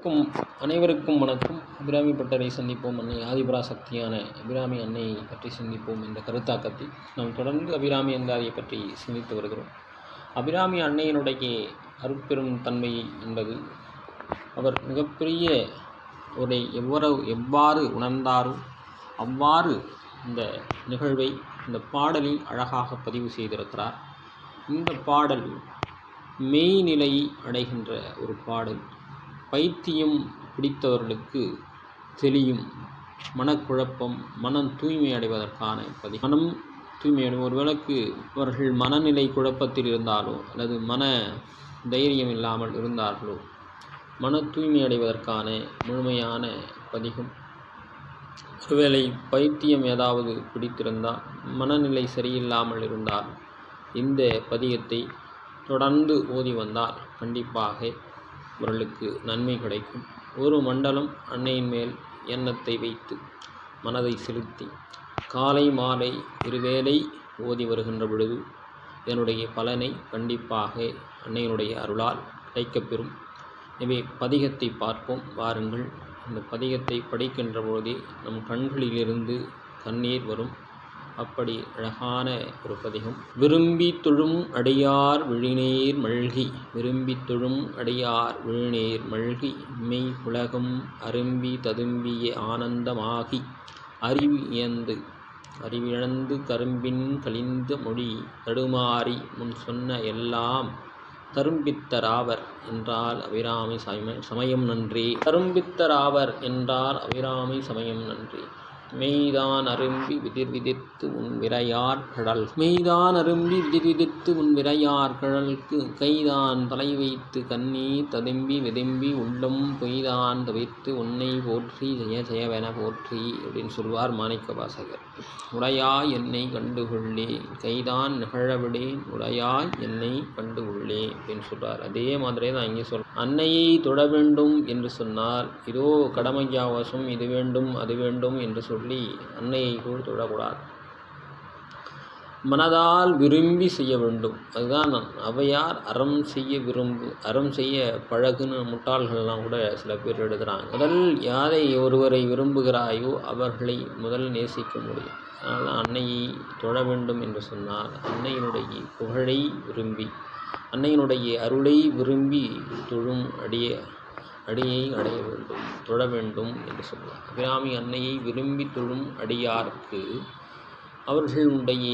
அனைவருக்கும் அனைவருக்கும் வணக்கம். அபிராமி பட்டரை சந்திப்போம். அன்னை ஆதிபராசக்தியான அபிராமி அன்னையை பற்றி சிந்திப்போம் என்ற கருத்தாக்கத்தில் நாம் தொடர்ந்து அபிராமி அந்தாதியை பற்றி சிந்தித்து வருகிறோம். அபிராமி அன்னையினுடைய அருட்பெரும் தன்மை என்பது அவர் மிகப்பெரிய ஒரு எவ்வளவு எவ்வாறு உணர்ந்தாரோ அவ்வாறு இந்த நிகழ்வை இந்த பாடலில் அழகாக பதிவு செய்திருக்கிறார். இந்த பாடல் மெய்நிலை அடைகின்ற ஒரு பாடல். பைத்தியம் பிடித்தவர்களுக்கு தெளியும் மனக்குழப்பம் மனம் தூய்மை அடைவதற்கான பதி மனம் தூய்மை அடையும் ஒருவேளைக்கு அவர்கள் மனநிலை குழப்பத்தில் இருந்தாலோ அல்லது மன தைரியம் இல்லாமல் இருந்தார்களோ மன தூய்மை அடைவதற்கான முழுமையான பதிகம். ஒருவேளை பைத்தியம் ஏதாவது பிடித்திருந்தால் மனநிலை சரியில்லாமல் இருந்தால் இந்த பதிகத்தை தொடர்ந்து ஓதி வந்தால் கண்டிப்பாக அவர்களுக்கு நன்மை கிடைக்கும். ஒரு மண்டலம் அன்னையின் மேல் எண்ணத்தை வைத்து மனதை செலுத்தி காலை மாலை இருவேளை ஓதி வருகின்ற பொழுது இதனுடைய பலனை கண்டிப்பாக அன்னையினுடைய அருளால் கிடைக்கப்பெறும். எனவே பதிகத்தை பார்ப்போம் வாருங்கள். இந்த பதிகத்தை படிக்கின்ற பொழுதே நம் கண்களிலிருந்து கண்ணீர் வரும். அப்படி அழகான ஒரு பதிகம். விரும்பி தொழும் அடியார் விழிநீர் மல்கி. விரும்பி தொழும் அடியார் விழிநீர் மல்கி. மெய் உலகம் அரும்பி ததும்பிய ஆனந்தமாகி. அறிவு இயந்து அறிவிழந்து கரும்பின் கழிந்த மொழி தடுமாறி முன் சொன்ன எல்லாம் தரும்பித்தராவர் என்றால் அபிராமி சமயம் நன்றி. தரும்பித்தராவர் என்றால் அபிராமி சமயம் நன்றி. மெய்தான் அரும்பி விதிர் விதித்து உன் விரையார் கழல். மெய்தான் அரும்பி விதிர் விதித்து உன் விரையார் கழல்க்கு கைதான் தலை வைத்து கண்ணீர் ததும்பி விதும்பி உள்ளம் பொய்தான் தவித்து உன்னை போற்றி ஜெய ஜெயவென போற்றி அப்படின்னு சொல்வார் மாணிக்க வாசகர் உடையாய் என்னை கண்டுகொள்ளே கைதான் நிகழவிடேன் உடையாய் என்னை கண்டுகொள்ளேன் அப்படின்னு சொல்கிறார் அதே மாதிரி தான் இங்கே சொல் அன்னையை தொட வேண்டும் என்று சொன்னால் இதோ கடமையாவசம் இது வேண்டும் அது வேண்டும் என்று சொல்லி அன்னையை கூட தொடக்கூடாது. மனதால் விரும்பி செய்ய வேண்டும். அதுதான் நான் அவையார் அறம் செய்ய விரும்பு அறம் செய்ய பழகுன்னு முட்டாள்கள்லாம் கூட சில பேர் எழுதுகிறாங்க முதல் யாரை ஒருவரை விரும்புகிறாயோ அவர்களை முதல் நேசிக்க முடியும். அதனால் அன்னையை தொழ வேண்டும் என்று சொன்னால் அன்னையினுடைய புகழை விரும்பி. அன்னையினுடைய அருளை விரும்பி தொழும் அடிய அடியை அடைய வேண்டும் தொழ வேண்டும் என்று சொல்வார். அபிராமி அன்னையை விரும்பி தொழும் அடியாருக்கு அவர்களுடைய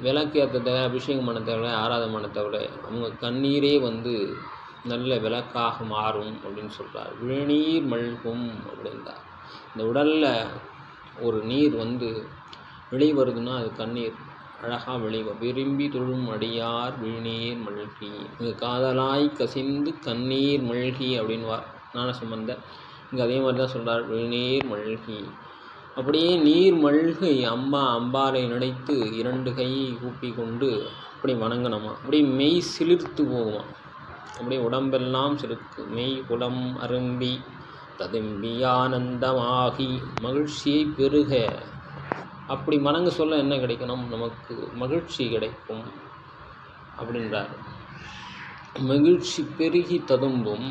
விளக்கேற்ற தேவை அபிஷேகம் பண்ண விட ஆராதனை பண்ண விட அவங்க கண்ணீரே வந்து நல்ல விளக்காக மாறும் அப்படின்னு சொல்கிறார் விழுநீர் மல்கும் அப்படின்றார். இந்த உடலில் ஒரு நீர் வந்து வெளி வருதுன்னா அது கண்ணீர். அழகாக வெளிவ. விரும்பி தொழும் அடியார் விழுநீர் மல்கி. இங்கே காதலாய் கசிந்து கண்ணீர் மல்கி அப்படின்வார். நான சம்பந்தர் இங்கே அதே மாதிரி தான் சொல்கிறார் விழுநீர் மல்கி. அப்படியே நீர் மல்கு அம்மா அம்பாரை நினைத்து இரண்டு கையை கூப்பி கொண்டு அப்படி வணங்கணுமா? அப்படியே மெய் சிலிர்த்து போகுமா? அப்படியே உடம்பெல்லாம் சிலிர்க்கு. மெய் குடம் அரும்பி ததும்பி ஆனந்தமாகி மகிழ்ச்சியை பெருக. அப்படி மணங்க சொல்ல என்ன கிடைக்கணும்? நமக்கு மகிழ்ச்சி கிடைக்கும் அப்படின்றார். மகிழ்ச்சி பெருகி ததும்பும்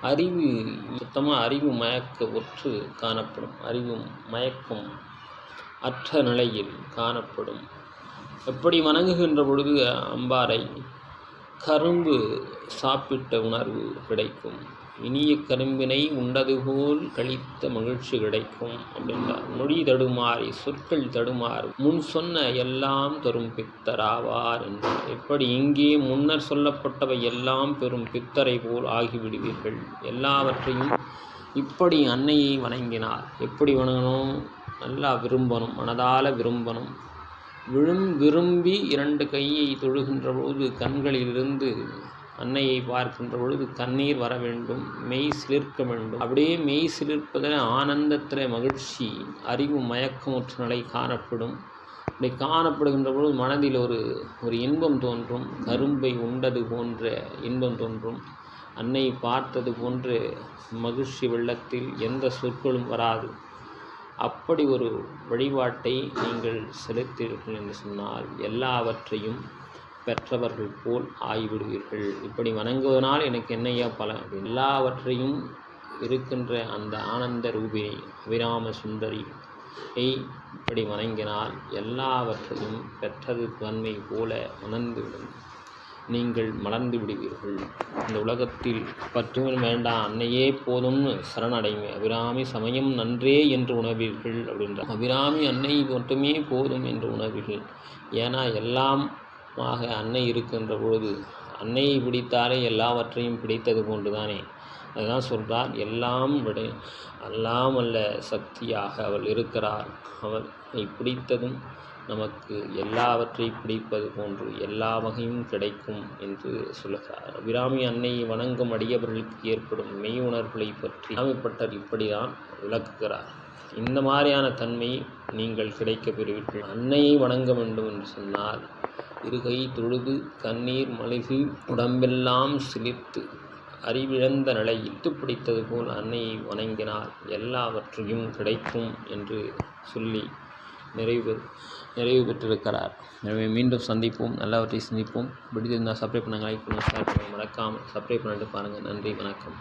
அறிவு சுத்தமாக அறிவு மயக்க ஒற்று காணப்படும். அறிவு மயக்கம் அற்ற நிலையில் காணப்படும். எப்படி வணங்குகின்ற பொழுது அம்பாரை கரும்பு சாப்பிட்ட உணர்வு கிடைக்கும். இனிய கரும்பினை உண்டது போல் கழித்த மகிழ்ச்சி கிடைக்கும் அப்படின்றார் மொழி தடுமாறி சொற்கள் தடுமாறு முன் சொன்ன எல்லாம் தரும் பித்தராவார் என்றார் எப்படி இங்கே முன்னர் சொல்லப்பட்டவை எல்லாம் பெரும் பித்தரை போல் ஆகிவிடுவீர்கள்? எல்லாவற்றையும் இப்படி அன்னையை வணங்கினார். எப்படி வணங்கணும்? நல்லா விரும்பணும் மனதால விரும்பணும். விழும் விரும்பி இரண்டு கையை தொழுகின்ற பொழுது கண்களிலிருந்து அன்னையை பார்க்கின்ற பொழுது கண்ணீர் வர வேண்டும் மெய் சிலிர்க்க வேண்டும். அப்படியே மெய் சிலிர்ப்பதில் ஆனந்தத்தில் மகிழ்ச்சி அறிவு மயக்கமுற்ற நிலை காணப்படும். அப்படி காணப்படுகின்ற பொழுது மனதில் ஒரு ஒரு இன்பம் தோன்றும் கரும்பை உண்டது போன்ற இன்பம் தோன்றும். அன்னை பார்த்தது போன்ற மகிழ்ச்சி வெள்ளத்தில் எந்த சொற்களும் வராது. அப்படி ஒரு வழிபாட்டை நீங்கள் செலுத்தீர்கள் என்று சொன்னால் எல்லாவற்றையும் பெற்றவர்கள் போல் ஆகிவிடுவீர்கள். இப்படி வணங்குவதனால் எனக்கு என்னையா பலன்? எல்லாவற்றையும் இருக்கின்ற அந்த ஆனந்த ரூபினை அபிராம சுந்தரி. இப்படி வணங்கினால் எல்லாவற்றையும் பெற்றது தன்மை போல உணர்ந்துவிடும். நீங்கள் மலர்ந்து விடுவீர்கள். இந்த உலகத்தில் பற்றுவன் வேண்டாம். அன்னையே போதும்னு சரணடைங்க. அபிராமி சமயம் நன்றே என்று உணர்வீர்கள் அப்படின்ற அபிராமி அன்னை மட்டுமே போதும் என்று உணர்வீர்கள். ஏன்னா எல்லாம் ஆக அன்னை இருக்கின்ற பொழுது அன்னையை பிடித்தாலே எல்லாவற்றையும் பிடித்தது போன்றுதானே? அதுதான் சொல்கிறார் எல்லாம் விட அல்லாமல்ல சக்தியாக அவள் இருக்கிறார் அவளை பிடித்ததும் நமக்கு எல்லாவற்றை பிடிப்பது போன்று எல்லா வகையும் கிடைக்கும் என்று சொல்லுகிறார். அபிராமி அன்னையை வணங்கும் அடியவர்களுக்கு ஏற்படும் மெய் உணர்வுகளை பற்றி சாமிப்பட்டர் இப்படிதான் விளக்குகிறார். இந்த மாதிரியான தன்மை நீங்கள் கிடைக்க பெறுவீர்கள். அன்னையை வணங்க வேண்டும் என்று சொன்னால் இருகை தொழுது கண்ணீர் மலிகு உடம்பெல்லாம் சிலிர்த்து அறிவிழந்த நிலை இட்டு பிடித்தது போல் அன்னையை வணங்கினால் எல்லாவற்றையும் கிடைக்கும் என்று சொல்லி நிறைவு நிறைவு பெற்றிருக்கிறார். எனவே மீண்டும் சந்திப்போம். நல்லவற்றை சந்திப்போம். பிடித்திருந்தால் சப்ரை பண்ணுங்கள் லைக் பண்ணுங்கள் ஷேர் பண்ணுங்கள் மறக்காமல் சப்ரை பண்ணிட்டு பாருங்கள் நன்றி வணக்கம்.